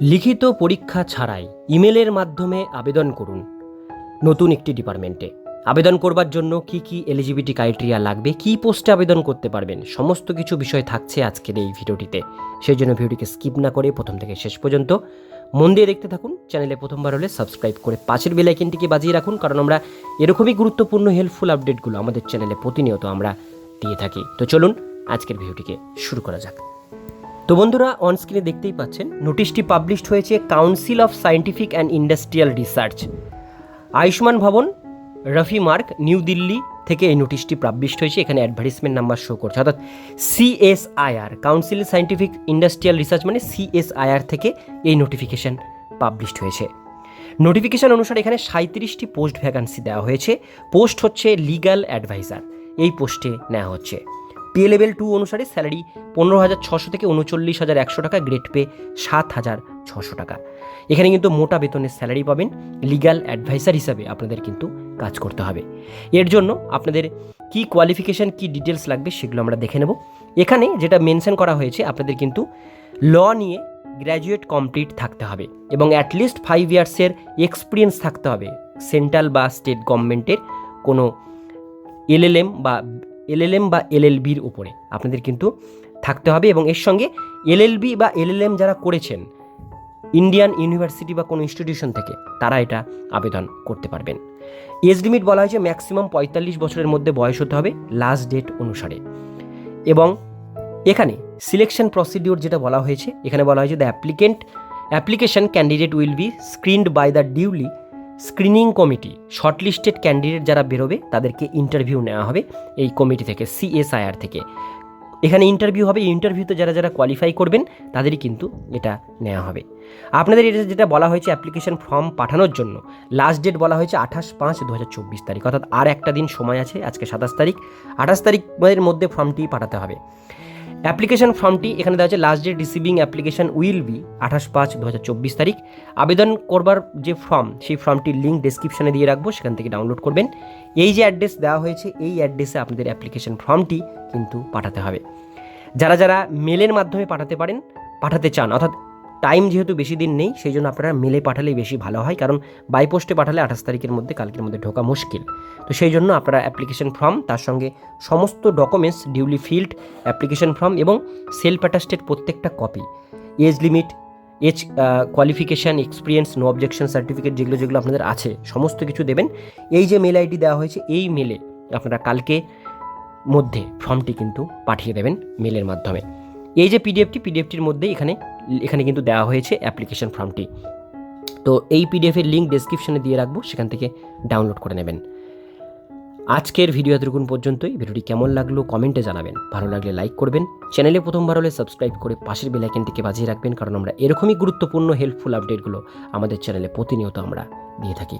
লিখিত পরীক্ষা ছাড়াই ইমেলের মাধ্যমে আবেদন করুন। নতুন একটি ডিপার্টমেন্টে। আবেদন করবার জন্য কি কি এলিজিবিলিটি ক্রাইটেরিয়া লাগবে, কি পোস্টে আবেদন করতে পারবেন, সমস্ত কিছু বিষয় থাকছে আজকের এই ভিডিওটিতে। সেই জন্য ভিডিওটিকে স্কিপ না করে প্রথম থেকে শেষ পর্যন্ত মন দিয়ে দেখতে থাকুন। চ্যানেলে প্রথমবার হলে সাবস্ক্রাইব করে পাশের বেলাইকেনটিকে বাজিয়ে রাখুন, কারণ আমরা এরকমই গুরুত্বপূর্ণ হেল্পফুল আপডেটগুলো আমাদের চ্যানেলে প্রতিনিয়ত আমরা দিয়ে থাকি। তো চলুন আজকের ভিডিওটিকে শুরু করা যাক। তো বন্ধুরা অনস্ক্রিনে দেখতেই পাচ্ছেন নোটিশটি পাবলিশড হয়েছে council of scientific and industrial research Ayushman Bhawan Rafi Marg new Delhi থেকে এই নোটিশটি পাবলিশড হয়েছে। এখানে অ্যাডভার্টিসমেন্ট নাম্বার শো করছে। অর্থাৎ CSIR council scientific industrial research মানে সিএসআইআর থেকে এই নোটিফিকেশন পাবলিশড হয়েছে। নোটিফিকেশন অনুসারে এখানে সাঁত্রিশটি পোস্ট ভ্যাকান্সি দেওয়া হয়েছে। পোস্ট হচ্ছে লিগ্যাল অ্যাডভাইজার এই পোস্টে নেওয়া হচ্ছে। পে লেভেল টু অনুসারে স্যালারি পনেরো হাজার ছশো থেকে উনচল্লিশ হাজার একশো টাকা গ্রেড পে সাত হাজার ছশো টাকা। এখানে কিন্তু মোটা বেতনের স্যালারি পাবেন লিগ্যাল অ্যাডভাইসার হিসাবে আপনাদের কিন্তু কাজ করতে হবে। এর জন্য আপনাদের কি কোয়ালিফিকেশান কি ডিটেলস লাগবে সেগুলো আমরা দেখে নেব। এখানে যেটা মেনশন করা হয়েছে, আপনাদের কিন্তু ল নিয়ে গ্র্যাজুয়েট কমপ্লিট থাকতে হবে এবং অ্যাটলিস্ট ফাইভ ইয়ার্সের এক্সপিরিয়েন্স থাকতে হবে। সেন্ট্রাল বা স্টেট গভর্নমেন্টের কোনো এলএলএম বা এলএলএম বা এলএলবির উপরে। আপনাদের কিন্তু থাকতে হবে এবং এর সঙ্গে এলএলবি বা এলএলএম যারা করেছেন, ইন্ডিয়ান ইউনিভার্সিটি বা কোনো ইনস্টিটিউশন থেকে, তারা এটা আবেদন করতে পারবেন। এজ লিমিট বলা হয়েছে ম্যাক্সিমাম পঁয়তাল্লিশ বছরের মধ্যে বয়স হতে হবে লাস্ট ডেট অনুসারে। এবং এখানে সিলেকশন প্রসিডিওর যেটা বলা হয়েছে, এখানে বলা হয়েছে the applicant application candidate will be screened by the duly screening committee, shortlisted candidate যারা বেরোবে তাদেরকে ইন্টারভিউ নেওয়া হবে এই কমিটি থেকে, সিএসআইআর থেকে। এখানে ইন্টারভিউ হবে ইন্টারভিউতে যারা যারা কোয়ালিফাই করবেন তাদেরই কিন্তু এটা নেওয়া হবে। আপনাদের এটা যেটা বলা হয়েছে অ্যাপ্লিকেশন ফর্ম পাঠানোর জন্য লাস্ট ডেট বলা হয়েছে আঠাশ পাঁচ দু হাজার চব্বিশ তারিখ, অর্থাৎ আর একটা দিন সময় আছে, আজকে সাতাশ তারিখ, আঠাশ তারিখের মধ্যে ফর্মটি পাঠাতে হবে। অ্যাপ্লিকেশন ফর্মটি এখানে দেওয়া আছে last date receiving application will be আঠাশ পাঁচ দু চব্বিশ তারিখ। আবেদন করবার যে ফর্ম সেই ফর্মটির লিঙ্ক ডিসক্রিপশানে দিয়ে রাখব, সেখান থেকে ডাউনলোড করবেন। এই যে অ্যাড্রেস দেওয়া হয়েছে, এই অ্যাড্রেসে আপনাদের অ্যাপ্লিকেশন ফর্মটি কিন্তু পাঠাতে হবে। যারা যারা মেলের মাধ্যমে পাঠাতে পারেন, পাঠাতে চান, অর্থাৎ টাইম যেহেতু বেশি দিন নেই, সেই জন্য আপনারা মেলে পাঠালেই বেশি ভালো হয়। কারণ বাইপোস্টে পাঠালে আঠাশ তারিখের মধ্যে, কালকের মধ্যে ঢোকা মুশকিল। তো সেই জন্য আপনারা অ্যাপ্লিকেশন ফর্ম তার সঙ্গে সমস্ত documents duly filled application form এবং সেলফ অ্যাটাস্টেড প্রত্যেকটা copy age limit age qualification experience no objection certificate যেগুলো যেগুলো আপনাদের আছে, সমস্ত কিছু দেবেন। এই যে মেল আইডি দেওয়া হয়েছে, এই মেলে আপনারা কালকে মধ্যে ফর্মটি কিন্তু পাঠিয়ে দেবেন মেলের মাধ্যমে। এই যে পিডিএফটি পিডিএফটির মধ্যে এখানে এখানে কিন্তু দেওয়া হয়েছে অ্যাপ্লিকেশন ফর্মটি তো এই পিডিএফের লিঙ্ক ডেসক্রিপশনে দিয়ে রাখব, সেখান থেকে ডাউনলোড করে নেবেন। আজকের ভিডিও এতটুকুন পর্যন্তই। ভিডিওটি কেমন লাগল কমেন্টে জানাবেন। ভালো লাগলে লাইক করবেন। চ্যানেলে প্রথমবার হলে সাবস্ক্রাইব করে পাশের বেলাইকেনটিকে বাজিয়ে রাখবেন, কারণ আমরা এরকমই গুরুত্বপূর্ণ হেল্পফুল আপডেটগুলো আমাদের চ্যানেলে প্রতিনিয়ত আমরা দিয়ে থাকি।